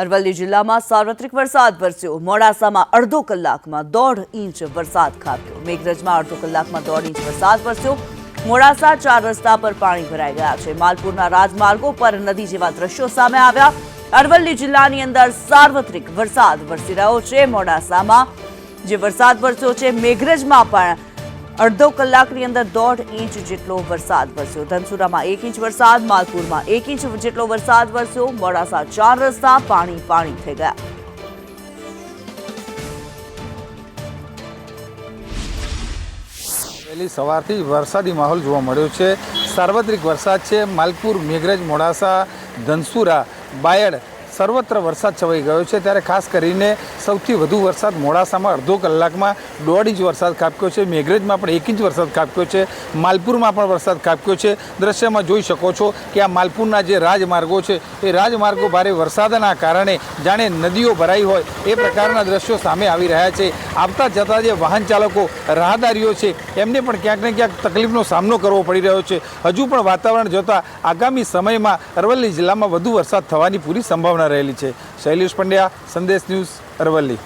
અરવલ્લી જિલ્લામાં સાર્વત્રિક વરસાદ વરસ્યો. મોડાસામાં અડધો કલાકમાં દોઢ ઇંચ વરસાદ ખાબક્યો. મેઘરજમાં અડધો કલાકમાં દોઢ ઇંચ વરસાદ વરસ્યો. મોડાસા ચાર રસ્તા પર પાણી ભરાઈ ગયા છે. માલપુરના રાજમાર્ગો પર નદી જેવા દ્રશ્યો સામે આવ્યા. અરવલ્લી જિલ્લાની અંદર સાર્વત્રિક વરસાદ વરસી રહ્યો છે. મોડાસામાં જે વરસાદ વરસ્યો છે, મેઘરજમાં પણ અડધો કલાકની અંદર દોઢ ઇંચ જેટલો વરસાદ વરસ્યો. ધનસુરામાં એક ઇંચ વરસાદ, માલપુરમાં એક ઇંચ જેટલો વરસાદ વરસ્યો. મોડાસા ચાર રસ્તા પાણી પાણી થઈ ગયા. વહેલી સવારથી વરસાદી માહોલ જોવા મળ્યો છે. સાર્વત્રિક વરસાદ છે. માલપુર, મેઘરજ, મોડાસા, ધનસુરા, બાયડ સર્વત્ર વરસાદ છવાઈ ગયો છે. ત્યારે ખાસ કરીને સૌથી વધુ વરસાદ મોડાસામાં અડધો કલાકમાં દોઢ ઇંચ વરસાદ ખાબક્યો છે. મેઘરજમાં પણ એક ઇંચ વરસાદ ખાબક્યો છે. માલપુરમાં પણ વરસાદ ખાબક્યો છે. દ્રશ્યમાં જોઈ શકો છો કે આ માલપુરના જે રાજમાર્ગો છે, એ રાજમાર્ગો ભારે વરસાદના કારણે જાણે નદીઓ ભરાઈ હોય એ પ્રકારના દ્રશ્યો સામે આવી રહ્યા છે. આવતા જતા જે વાહન ચાલકો રાહદારીઓ છે, એમને પણ ક્યાંક ને ક્યાંક તકલીફનો સામનો કરવો પડી રહ્યો છે. હજુ પણ વાતાવરણ જોતા આગામી સમયમાં અરવલ્લી જિલ્લામાં વધુ વરસાદ થવાની પૂરી સંભાવના રહેલી છે. શૈલેષ પંડ્યા સંદેશ ન્યૂઝ અરવલ્લી.